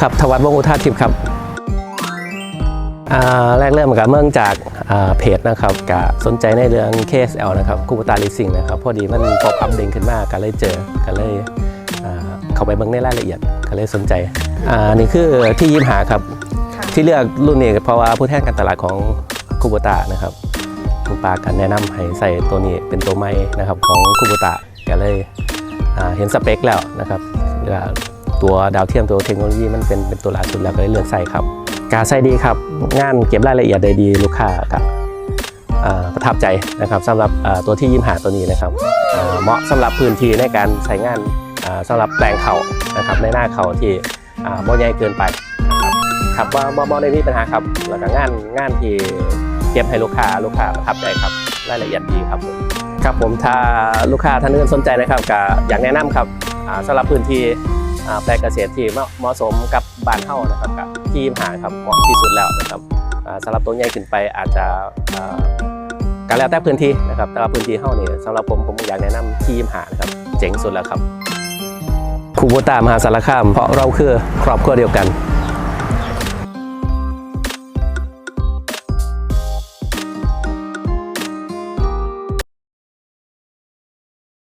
ครับทวัตวงศ์อุทาทิพย์ครับอ่าแรกเริ่มกับเมื่องจากอ่าเพจนะครับกับสนใจในเรื่อง KSL นะครับคูปตาลีซิงนะครับพอดีมันป๊อปอัพเด้งขึ้นมาก็เลยเจอก็เลยอ่าเข้าไปเบิ่งในรายละเอียดก็เลยสนใจอ่านี่คือที่ยิมหาครับค่ะที่เลือกรุ่นนี้เพราะว่าผู้แทนการตลาดของคูโบตานะครับคุณปากันแนะนำให้ใส่ตัวนี้เป็นตัวใหม่นะครับของคูโบตาก็เลยอ่าเห็นสเปคแล้วนะครับว่า ตัวดาวเทียมตัวเทคโนโลยีมันเป็นเป็นตัวหล่าสุดแล้วก็เลยเลือกใส่ครับการใส่ดีครับ งานเก็บรายละเอียดได้ดีลูกค้ากับประทับใจนะครับสำหรับตัวที่ยิ้มหาตัวนี้นะครับเหมาะสำหรับพื้นที่ในการใช้งานอ่าสำหรับแปลงเขานะครับในหน้าเขาที่อ่าบ่ใหญ่เกินไปครับว่าบ่บ่ได้มีปัญหาครับแล้วก็งานงานที่เก็บให้ลูกค้าลูกค้าประทับใจครับรายละเอียดดีครับผมครับผมถ้าลูกค้าท่านอื่นสนใจนะครับก็อยากแนะนำครับอ่าสำหรับพื้นที่ แปลงเกษตรที่เหมาะสมกับบ้านเฮานะครับกับที่ยิมหาครับเหมาะที่สุดแล้วนะครับสำหรับตัวใหญ่ขึ้นไปอาจจะการแล้วแต่พื้นที่นะครับแต่ว่าพื้นที่เฮานี่สำหรับผมผมอยากแนะนำที่มหานะครับเจ๋งสุดแล้วครับคูโบตามหาสารคามเพราะเราคือครอบครัวเดียวกัน